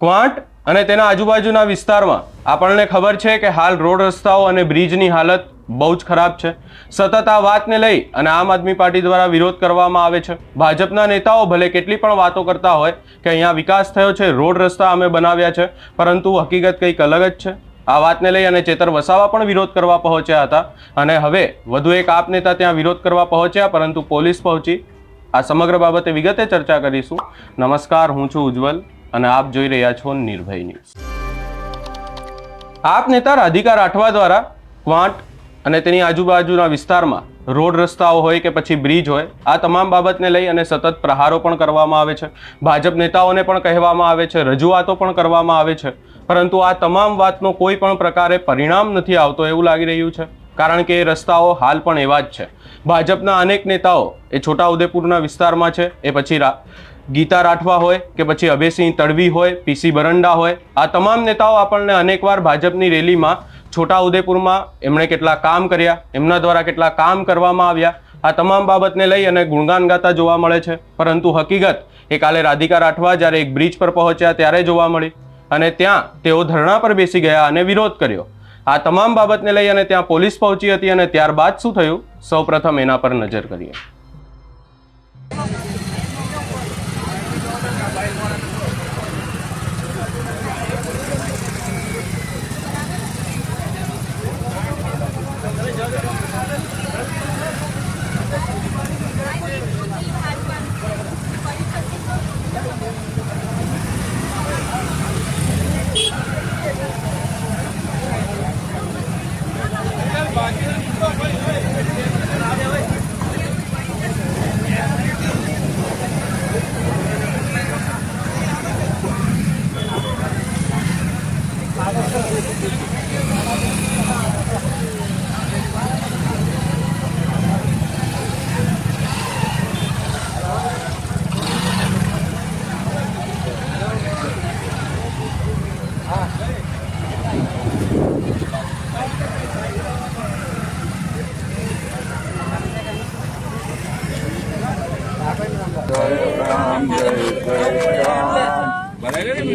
ક્વાંટ અને તેના આજુબાજુના વિસ્તારમાં આપણને ખબર છે કે હાલ રોડ રસ્તાઓ અને બ્રિજની હાલત બહુ જ ખરાબ છે. સતત આ વાતને લઈ અને આમ આદમી પાર્ટી દ્વારા વિરોધ કરવામાં આવે છે. ભાજપના નેતાઓ ભલે કેટલી પણ વાતો કરતા હોય કે અહીંયા વિકાસ થયો છે, રોડ રસ્તા અમે બનાવ્યા છે, પરંતુ હકીકત કંઈક અલગ જ છે. આ વાતને લઈ અને ચેતર વસાવા પણ વિરોધ કરવા પહોંચ્યા હતા અને હવે વધુ એક આપ નેતા ત્યાં વિરોધ કરવા પહોંચ્યા, પરંતુ પોલીસ પહોંચી. આ સમગ્ર બાબતે વિગતે ચર્ચા કરીશું. નમસ્કાર, હું છું ઉજ્જવલ. અને આપ જોઈ રહ્યા છો નિર્ભય ન્યૂઝ. આપ નેતા રાધિકા રાઠવા દ્વારા ક્વાંટ અને તેની આજુબાજુના વિસ્તારમાં રોડ રસ્તાઓ હોય કે પછી બ્રિજ હોય, આ તમામ બાબતને લઈ અને સતત પ્રહારો પણ કરવામાં આવે છે. ભાજપ નેતાઓને પણ કહેવામાં આવે છે, રજૂઆતો પણ કરવામાં આવે છે. પરંતુ આ તમામ વાતનો કોઈ પણ પ્રકારે પરિણામ નથી આવતો એવું લાગી રહ્યું છે. કારણ કે એ રસ્તાઓ હાલ પણ એવા જ છે. ભાજપના અનેક નેતાઓ એ છોટાઉદેપુરના વિસ્તારમાં છે, એ પછી ગીતા રાઠવા હોય કે પછી અભયસિંહ તડવી હોય પીસી બરંડા હોય, આ તમામ નેતાઓ આપણને અનેકવાર ભાજપની રેલીમાં છોટાઉદેપુરમાં એમણે કેટલા કામ કર્યા, એમના દ્વારા કેટલા કામ કરવામાં આવ્યા. આ તમામ બાબતને લઈ અને ગુણગાન ગાતા જોવા મળે છે. પરંતુ હકીકત, એ કાલે રાધિકા રાઠવા જ્યારે એક બ્રિજ પર પહોંચ્યા ત્યારે જોવા મળી અને ત્યાં તેઓ ધરણા પર બેસી ગયા અને વિરોધ કર્યો. આ તમામ બાબતને લઈ અને ત્યાં પોલીસ પહોંચી હતી અને ત્યારબાદ શું થયું? સૌપ્રથમ એના પર નજર કરીએ.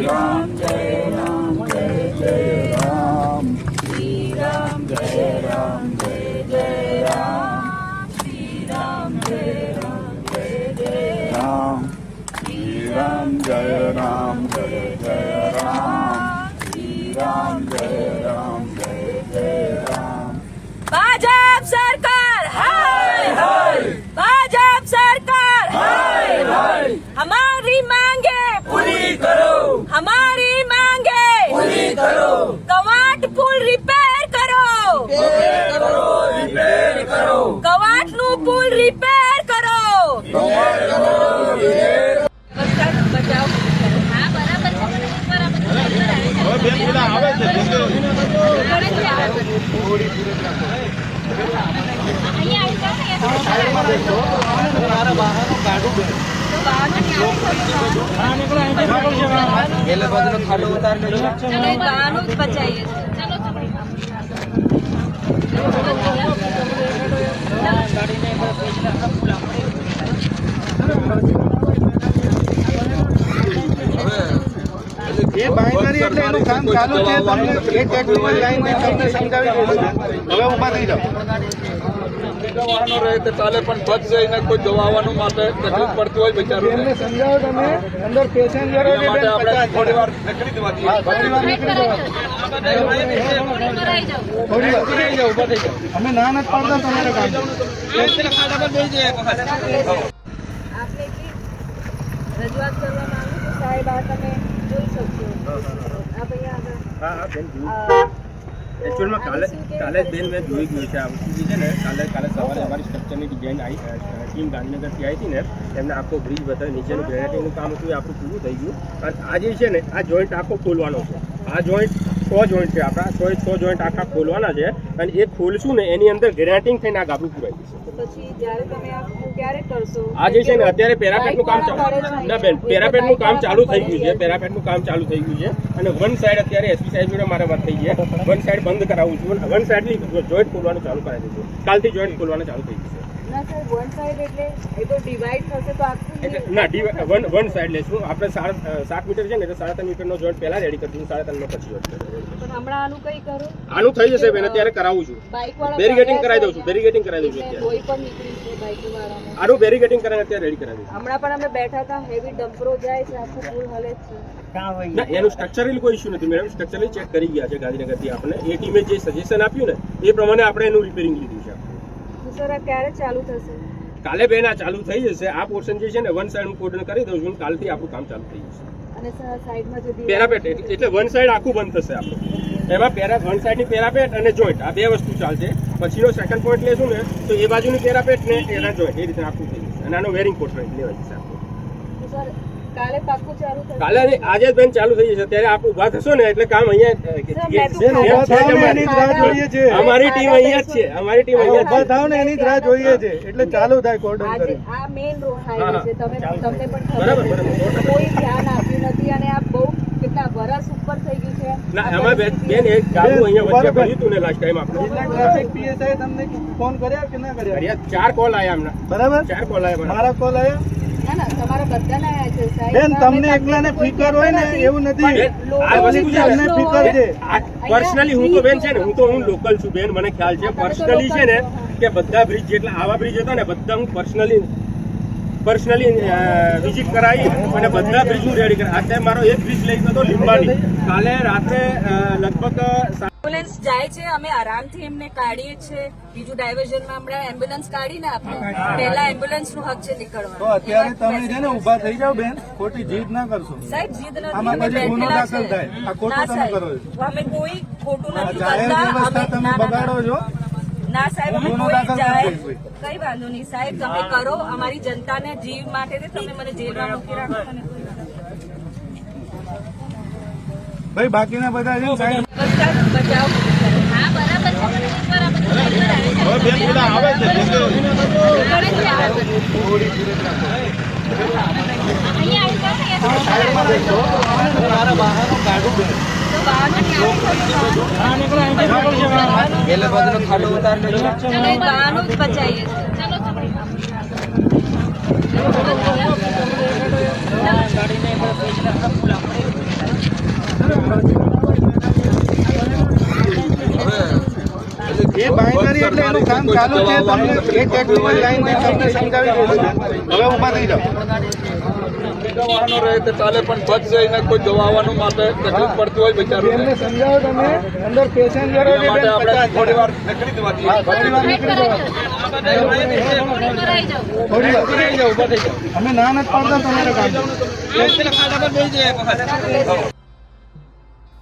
राम जय राम जय जय राम श्री राम जय राम जय जय राम श्री राम जय राम जय जय राम श्री राम जय राम जय जय राम श्री राम जय राम जय जय राम भाजप सरकार, हाय हाय। भाजप सरकार, हाय हाय। हमारी मांगे पूरी करो। અમારી માંગે. પૂરી કરો. કવાટ પુલ રિપેર કરો. કરો રિપેર કરો. કવાટનું પુલ રિપેર કરો અહીંયા આવી બરાબર ચલો એ બાંયધરી એટલે કામ ચાલુ છે, તમને એ ટેકનિકલ લાઈન તમને સમજાવી હવે ઊભા થઈ જાઓ. વાહનો રહે તો ચાલે પણ બસ જઈને કોઈ જવાનું માટે તકલીફ પડતી હોય બિચારું એમને સમજાવો તમે અંદર પેસેન્જરો માટે આપણે થોડી વાર નીકળી દેવાથી થોડી વાર નીકળી વાર. અમે ના નથી પાડતા તમારે કામ. આપને જી રજૂઆત કરવા માંગુ છું. સાહેબ આ તમે જોઈ શકશો. આપ અહીંયા આગળ એકચ્યુઅલમાં કાલે કાલે જ બેન મેં જોઈ ગયું છે આ વસ્તુ છે ને. કાલે કાલે સવારે અમારી સ્ટ્રક્ચરની ડિઝાઇન આવી ટીમ ગાંધીનગરથી આવી હતી ને. એમને આખો બ્રિજ બતાવ્યો, નીચેનું ગ્રેનાઇટિંગનું કામ હતું એ આખું પૂરું થઈ ગયું. અને આજે છે ને, આ જોઈન્ટ આખો ખોલવાનો છે. આ જોઈન્ટ સો જોઈન્ટ છે આપણા. સો સો જોઈન્ટ આખા ખોલવાના છે. અને એ ખોલશું ને એની અંદર ગ્રેનાઇટિંગ થઈને આ ગાબડું પૂરાઈ જશે. આ જે છે ને અત્યારે પેરાપેટનું કામ ચાલુ ના બેન પેરાપેટનું કામ ચાલુ થઈ ગયું છે. પેરાપેટનું કામ ચાલુ થઈ ગયું છે. અને વન સાઈડ અત્યારે એસપી સાહેબ જોડે મારે વાત થઈ છે. વન સાઈડ બંધ કરાવું છું. વન સાઈડની જોઈન્ટ ખોલવાનું ચાલુ કરાવી દઈશું કાલથી જોઈન્ટ ખોલવાનું ચાલુ થઈ જશે ના વન વન સાઈડ લેશું. આપણે સાત મીટર છે ને એટલે સાડા ત્રણ મીટરનો જોઈન્ટ પહેલા રેડી કરી દઉં સાડા ત્રણનો પછી જોઈન્ટ હમણાં આનું કઈ કરું? આનું થઈ જશે બેન અત્યારે કરાવું છું. બાઇક વાળા બેરીગેટિંગ કરાવી દઉં છું બેરીગેટિંગ કરાવી દઉં છું લોહી પણ નીકળી છે બાઇક વાળાને આનું બેરીગેટિંગ કરાવીને અત્યારે રેડી કરાવી દઉં હમણાં પણ અમે બેઠા હતા હેવી ડમ્પરો જાય છે આખું ફૂલ હલે છે. ના એનું સ્ટ્રક્ચરલ કોઈ ઇશ્યુ નથી. મેડમ સ્ટ્રક્ચરલી ચેક કરી ગયા છે ગાંધીનગરથી આપણે. એ ટીમે જે સજેશન આપ્યું ને એ પ્રમાણે આપણે એનું રિપેરિંગ લીધું છે. સર આ ક્યારે ચાલુ થશે? કાલે બેન આ ચાલુ થઈ જશે. આ પોર્શન જે છે ને વન સાઈડ હું કોર્ડન કરી દઉં છું કાલથી આપણું કામ ચાલુ થઈ જશે. પેરાપેટ એટલે એટલે વન સાઈડ આખું બંધ થશે આપણું એમાં પેરા વન સાઈડની પેરાપેટ અને જોઈન્ટ આ બે વસ્તુ ચાલશે. પછીનો સેકન્ડ પોઈન્ટ લેશું ને તો એ બાજુની પેરાપેટ ને એના જોઈન્ટ એ રીતે આખું થઈ જશે. અને આનો વેરિંગ કોટ લેવાય છે આપણું સર કાલે પાક્કું ચાલુ થશે. કાલે આજે બેન ચાલુ થઈ જશે. ત્યારે આપ ઊભા થશો ને એટલે કામ અહીંયા. અમારી ટીમ અહીંયા જ છે. અમારી ટીમ અહીંયા ઊભા થાવ ને એની રાહ જોઈએ છે. એટલે ચાલુ થાય કોર્ડન કરી આ મેઇન રોડ હાઈવે છે. તમે તમને પણ બરાબર, ખબર બરાબર. છે કોઈ ધ્યાન આપ્યું નથી અને આ બહુ કેટલા વરસ ઉપર થઈ ગયું છે? ના એમાં બેન બેન એક ચાલુ અહીંયા વચ્ચે કર્યું હતું ને લાસ્ટ ટાઈમ આપણે. જિલ્લા ટ્રાફિક પીએસઆઈ તમને ફોન કર્યા કે ના કર્યા? ચાર કોલ આયા હમણાં. બરાબર? ચાર કોલ આયા મારા. કોલ આયા? બેન તમને એકલાને ફિકર હોય ને એવું નથી. બેન, આ વસ્તુ છે? તમને ફિકર છે. પર્સનલી હું તો બેન છે ને હું તો હું લોકલ છું બેન મને ખ્યાલ છે. પર્સનલી છે ને કે બધા બ્રિજ જેટલા આવા બ્રિજ હતા ને બધા હું પર્સનલી પર્સનલી વિઝિટ કરાવી અને બધા બ્રિજ હું રેડી કરાવી. આજે મારો એક બ્રિજ લઈ ગયો હતો લીંબાડી. કાલે રાત્રે લગભગ એમ્બ્યુલન્સ જાય છે અમે આરામથી એમને કાઢીએ છીએ બીજું ડાયવર્ઝનમાં હમણાં એમ્બ્યુલન્સ કાઢીને આપણે પહેલા એમ્બ્યુલન્સનું હક છે તો નીકળવાનું અત્યારે તમે છે ને ઊભા થઈ જાઓ બેન ખોટી જીદ ના કરશો સાહેબ જીદ નથી આમાં પછી ગુનો દાખલ થાય. આ ખોટું તમે કરો છો. અમે કોઈ ખોટું નથી કરતા અમે તમે. બગાડો છો ના સાહેબ અમે કોઈ જાય કઈ વાંધો નહીં સાહેબ તમે કરો અમારી જનતાને જીવ માટે તે તમે મને જેલમાં મૂકી રાખો. ભાઈ બાકીના બધા છે હા બરાબર બહારનું જ બચાવીએ છીએ. એ બાંયધરી એટલે એનું કામ ચાલુ છે તમને એ ટેકનિકલ લાઈનથી તમને સમજાવી દઉં હવે ઊભા થઈ જાઓ. દવાનો રહે તો ચાલે પણ બચ જઈને કોઈ દવાવાનું માટે તકલીફ પડતી હોય બિચારું એમને સમજાવો તમે અંદર પેસેન્જરો માટે આપણે થોડી વાર નીકળી દેવાથી થોડી વાર નીકળી જાઓ અમે ના નથી પાડતા તમારે કામ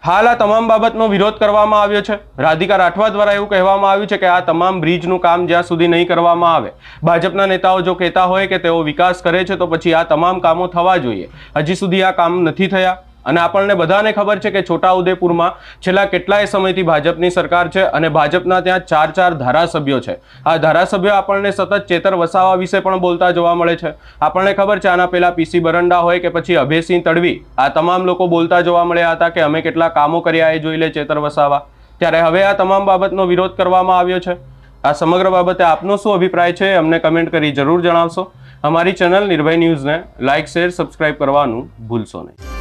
હાલ આ તમામ બાબતનો વિરોધ કરવામાં આવ્યો છે. રાધિકા રાઠવા દ્વારા એવું કહેવામાં આવ્યું છે કે આ તમામ બ્રિજનું કામ જ્યાં સુધી નહીં કરવામાં આવે, ભાજપના નેતાઓ જો કહેતા હોય કે તેઓ વિકાસ કરે છે તો પછી આ તમામ કામો થવા જોઈએ. હજી સુધી આ કામ નથી થયા. અને આપણને બધાને ખબર છે કે છોટાઉદેપુરમાં છેલ્લા કેટલાય સમયથી ભાજપની સરકાર છે અને ભાજપના ત્યાં ચાર ચાર ધારાસભ્યો છે. આ ધારાસભ્યો આપણને સતત ચેતર વસાવા વિશે પણ બોલતા જોવા મળે છે. આપણને ખબર છે આના પહેલાં પીસી બરંડા હોય કે પછી અભયસિંહ તડવી, આ તમામ લોકો બોલતા જોવા મળ્યા હતા કે અમે કેટલા કામો કર્યા એ જોઈ લે ચેતર વસાવા. ત્યારે હવે આ તમામ બાબતનો વિરોધ કરવામાં આવ્યો છે. આ સમગ્ર બાબતે આપનો શું અભિપ્રાય છે અમને કમેન્ટ કરી જરૂર જણાવશો. અમારી ચેનલ નિર્ભય ન્યૂઝને લાઇક, શેર, સબસ્ક્રાઇબ કરવાનું ભૂલશો નહીં.